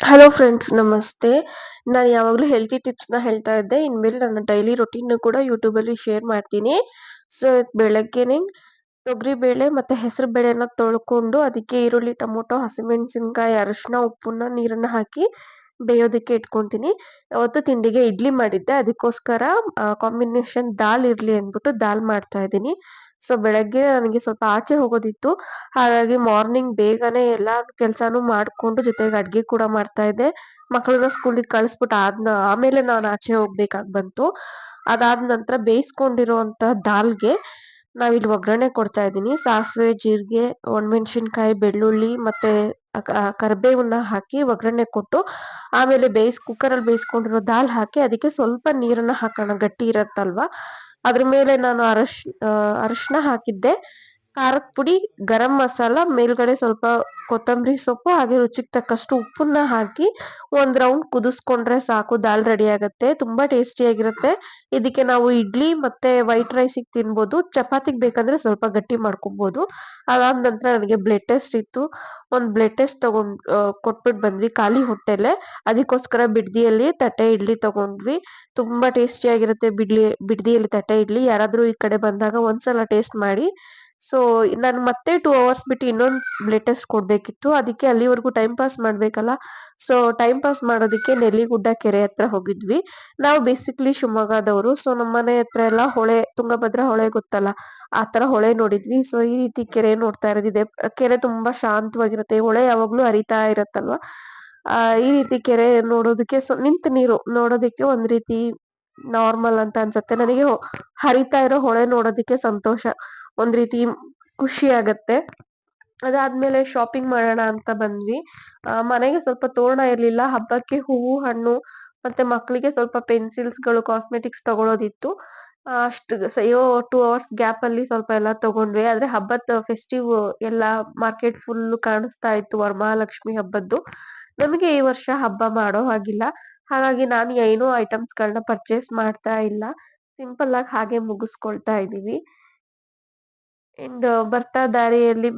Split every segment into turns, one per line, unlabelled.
Hello friends ನಮಸ್ತೆ. ನಾನು ಯಾವಾಗಲೂ ಹೆಲ್ತಿ ಟಿಪ್ಸ್ನ ಹೇಳ್ತಾ ಇದ್ದೆ. ಇನ್ಮೇಲೆ ನನ್ನ ಡೈಲಿ ರೊಟೀನ್ ಕೂಡ ಯೂಟ್ಯೂಬಲ್ಲಿ ಶೇರ್ ಮಾಡ್ತೀನಿ. ಸೊ ಬೆಳಗ್ಗೆನೆ ತೊಗರಿಬೇಳೆ ಮತ್ತು ಹೆಸರು ಬೇಳೆನ ತೊಳ್ಕೊಂಡು, ಅದಕ್ಕೆ ಈರುಳ್ಳಿ, ಟೊಮೊಟೊ, ಹಸಿಮೆಣಸಿನ್ಕಾಯಿ ಅರಿಶಿನ ಉಪ್ಪನ್ನ, ನೀರನ್ನು ಹಾಕಿ ಬೇಯೋದಕ್ಕೆ ಇಟ್ಕೊತೀನಿ. ಅವತ್ತು ತಿಂಡಿಗೆ ಇಡ್ಲಿ ಮಾಡಿದ್ದೆ. ಅದಕ್ಕೋಸ್ಕರ ಕಾಂಬಿನೇಷನ್ ದಾಲ್ ಇರ್ಲಿ ಅಂದ್ಬಿಟ್ಟು ದಾಲ್ ಮಾಡ್ತಾ ಇದ್ದೀನಿ. ಸೊ ಬೆಳಗ್ಗೆ ನನಗೆ ಸ್ವಲ್ಪ ಆಚೆ ಹೋಗೋದಿತ್ತು. ಹಾಗಾಗಿ ಮಾರ್ನಿಂಗ್ ಬೇಗನೆ ಎಲ್ಲ ಕೆಲಸನೂ ಮಾಡ್ಕೊಂಡು ಜೊತೆಗೆ ಅಡುಗೆ ಕೂಡ ಮಾಡ್ತಾ ಇದ್ದೆ. ಮಕ್ಕಳನ್ನ ಸ್ಕೂಲಿಗೆ ಕಳಿಸ್ಬಿಟ್ಟು ಆದ್ನ, ಆಮೇಲೆ ನಾನು ಆಚೆ ಹೋಗ್ಬೇಕಾಗಿ ಬಂತು. ಅದಾದ ನಂತರ ಬೇಯಿಸ್ಕೊಂಡಿರುವಂತ ದಾಲ್ಗೆ ನಾವಿಲ್ಲಿ ಒಗ್ಗರಣೆ ಕೊಡ್ತಾ ಇದ್ದೀನಿ. ಸಾಸಿವೆ, ಜೀರಿಗೆ, ಒಣಮೆಣಸಿನ್ಕಾಯಿ, ಬೆಳ್ಳುಳ್ಳಿ ಮತ್ತೆ ಕರಿಬೇವನ್ನ ಹಾಕಿ ಒಗ್ಗರಣೆ ಕೊಟ್ಟು ಆಮೇಲೆ ಬೇಯಿಸ್, ಕುಕ್ಕರಲ್ಲಿ ಬೇಯಿಸ್ಕೊಂಡಿರೋ ದಾಲ್ ಹಾಕಿ ಅದಕ್ಕೆ ಸ್ವಲ್ಪ ನೀರನ್ನ ಹಾಕೋಣ, ಗಟ್ಟಿ ಇರತ್ತಲ್ವಾ? ಅದ್ರ ಮೇಲೆ ನಾನು ಅರಶ್ ಅರಶಿನ ಹಾಕಿದ್ದೆ. ಖಾರದ ಪುಡಿ, ಗರಂ ಮಸಾಲ, ಮೇಲ್ಗಡೆ ಸ್ವಲ್ಪ ಕೊತ್ತಂಬರಿ ಸೊಪ್ಪು, ಹಾಗೆ ರುಚಿಗೆ ತಕ್ಕಷ್ಟು ಉಪ್ಪನ್ನ ಹಾಕಿ ಒಂದು ರೌಂಡ್ ಕುದಿಸ್ಕೊಂಡ್ರೆ ಸಾಕು. ದಾಲ್ ರೆಡಿ ಆಗುತ್ತೆ, ತುಂಬಾ ಟೇಸ್ಟಿಯಾಗಿರುತ್ತೆ ಇದಕ್ಕೆ ನಾವು ಇಡ್ಲಿ ಮತ್ತೆ ವೈಟ್ ರೈಸಿಗೆ ತಿನ್ಬೋದು. ಚಪಾತಿಗೆ ಬೇಕಂದ್ರೆ ಸ್ವಲ್ಪ ಗಟ್ಟಿ ಮಾಡ್ಕೊಬೋದು. ಅದಾದ ನಂತರ ನನಗೆ ಬ್ಲಡ್ ಟೆಸ್ಟ್ ಇತ್ತು. ಒಂದು ಬ್ಲಡ್ ಟೆಸ್ಟ್ ತಗೊಂಡ್ ಕೊಟ್ಬಿಟ್ಟು ಬಂದ್ವಿ ಖಾಲಿ ಹೊಟ್ಟೆಲೆ. ಅದಕ್ಕೋಸ್ಕರ ಬಿಡ್ದಿಯಲ್ಲಿ ತಟ್ಟೆ ಇಡ್ಲಿ ತಗೊಂಡ್ವಿ. ತುಂಬಾ ಟೇಸ್ಟಿಯಾಗಿರುತ್ತೆ ಬಿಡ್ಲಿ, ಬಿಡ್ದಿಯಲ್ಲಿ ತಟ್ಟೆ ಇಡ್ಲಿ. ಯಾರಾದ್ರೂ ಈ ಕಡೆ ಬಂದಾಗ ಒಂದ್ಸಲ ಟೇಸ್ಟ್ ಮಾಡಿ. ಸೊ ನಾನು ಮತ್ತೆ ಟೂ ಅವರ್ಸ್ ಬಿಟ್ಟು ಇನ್ನೊಂದು ಬ್ಲಡ್ ಟೆಸ್ಟ್ ಕೊಡ್ಬೇಕಿತ್ತು. ಅದಕ್ಕೆ ಅಲ್ಲಿವರೆಗೂ ಟೈಮ್ ಪಾಸ್ ಮಾಡ್ಬೇಕಲ್ಲ? ಸೊ ಟೈಮ್ ಪಾಸ್ ಮಾಡೋದಕ್ಕೆ ನೆಲ್ಲಿಗುಡ್ಡ ಕೆರೆ ಹತ್ರ ಹೋಗಿದ್ವಿ. ನಾವು ಬೇಸಿಕ್ಲಿ ಶಿವಮೊಗ್ಗದವರು. ಸೊ ನಮ್ಮ ಮನೆ ಹತ್ರ ಎಲ್ಲ ಹೊಳೆ, ತುಂಗಭದ್ರಾ ಹೊಳೆ ಗೊತ್ತಲ್ಲ? ಆ ತರ ಹೊಳೆ ನೋಡಿದ್ವಿ. ಸೊ ಈ ರೀತಿ ಕೆರೆ ನೋಡ್ತಾ ಇರೋದಿದೆ. ಕೆರೆ ತುಂಬಾ ಶಾಂತವಾಗಿರುತ್ತೆ. ಹೊಳೆ ಯಾವಾಗಲೂ ಹರಿತಾ ಇರತ್ತಲ್ವಾ? ಈ ರೀತಿ ಕೆರೆ ನೋಡೋದಕ್ಕೆ ಸೊ ನಿಂತ ನೀರು ನೋಡೋದಕ್ಕೆ ಒಂದ್ ರೀತಿ ನಾರ್ಮಲ್ ಅಂತ ಅನ್ಸುತ್ತೆ. ನನಗೆ ಹರಿತಾ ಇರೋ ಹೊಳೆ ನೋಡೋದಕ್ಕೆ ಸಂತೋಷ. ಒಂದ್ ರೀತಿ ಖುಷಿ ಆಗತ್ತೆ. ಅದಾದ್ಮೇಲೆ ಶಾಪಿಂಗ್ ಮಾಡೋಣ ಅಂತ ಬಂದ್ವಿ. ಆ, ಮನೆಗೆ ಸ್ವಲ್ಪ ತೋರಣ ಇರ್ಲಿಲ್ಲ. ಹಬ್ಬಕ್ಕೆ ಹೂವು, ಹಣ್ಣು ಮತ್ತೆ ಮಕ್ಕಳಿಗೆ ಸ್ವಲ್ಪ ಪೆನ್ಸಿಲ್ಸ್ಗಳು ಕಾಸ್ಮೆಟಿಕ್ಸ್ ತಗೊಳೋದಿತ್ತು. ಅಷ್ಟು ಅಯ್ಯೋ ಟೂ ಅವರ್ಸ್ ಗ್ಯಾಪ್ ಅಲ್ಲಿ ಸ್ವಲ್ಪ ಎಲ್ಲ ತಗೊಂಡ್ವಿ. ಆದ್ರೆ ಹಬ್ಬದ ಫೆಸ್ಟಿವ್ ಎಲ್ಲ ಮಾರ್ಕೆಟ್ ಫುಲ್ ಕಾಣಿಸ್ತಾ ಇತ್ತು. ವರಮಹಾಲಕ್ಷ್ಮಿ ಹಬ್ಬದ್ದು. ನಮಗೆ ಈ ವರ್ಷ ಹಬ್ಬ ಮಾಡೋ ಹಾಗಿಲ್ಲ. ಹಾಗಾಗಿ ನಾನು ಏನು ಐಟಮ್ಸ್ ಗಳನ್ನ ಪರ್ಚೇಸ್ ಮಾಡ್ತಾ ಇಲ್ಲ. ಸಿಂಪಲ್ ಆಗಿ ಹಾಗೆ ಮುಗಿಸ್ಕೊಳ್ತಾ ಇದೀವಿ ಅಂಡ್ ಬರ್ತಾ ದಾರಿಯಲ್ಲಿ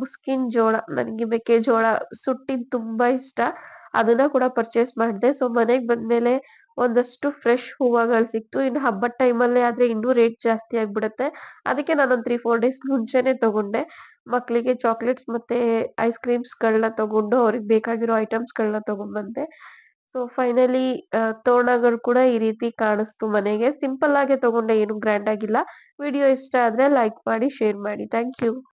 ಮುಸ್ಕಿನ್ ಜೋಳ, ನನಗೆ ಮೆಕ್ಕೆಜೋಳ ಸುಟ್ಟಿದ್ ತುಂಬಾ ಇಷ್ಟ. ಅದನ್ನ ಕೂಡ ಪರ್ಚೇಸ್ ಮಾಡಿದೆ. ಸೊ ಮನೆಗೆ ಬಂದ್ಮೇಲೆ ಒಂದಷ್ಟು ಫ್ರೆಶ್ ಹೂವಗಳು ಸಿಕ್ತು. ಇನ್ನು ಹಬ್ಬದ ಟೈಮಲ್ಲೇ ಆದ್ರೆ ಇನ್ನೂ ರೇಟ್ ಜಾಸ್ತಿ ಆಗ್ಬಿಡುತ್ತೆ. ಅದಕ್ಕೆ ನಾನೊಂದು ತ್ರೀ ಫೋರ್ ಡೇಸ್ ಮುಂಚೆನೆ ತಗೊಂಡೆ. ಮಕ್ಕಳಿಗೆ ಚಾಕ್ಲೇಟ್ಸ್ ಮತ್ತೆ ಐಸ್ ಕ್ರೀಮ್ಸ್ ಗಳನ್ನ ತಗೊಂಡು ಅವ್ರಿಗೆ ಬೇಕಾಗಿರೋ ಐಟಮ್ಸ್ ಗಳನ್ನ ತಗೊಂಡ್ ಬಂದೆ ಸೊ ಫೈನಲಿ ತೋರಣಗಳು ಕೂಡ ಈ ರೀತಿ ಕಾಣಿಸ್ತು ಮನೆಗೆ. ಸಿಂಪಲ್ ಆಗಿ ತಗೊಂಡೆ, ಏನು ಗ್ರ್ಯಾಂಡ್ ಆಗಿಲ್ಲ. ವಿಡಿಯೋ ಇಷ್ಟ ಆದ್ರೆ ಲೈಕ್ ಮಾಡಿ ಶೇರ್ ಮಾಡಿ. Thank you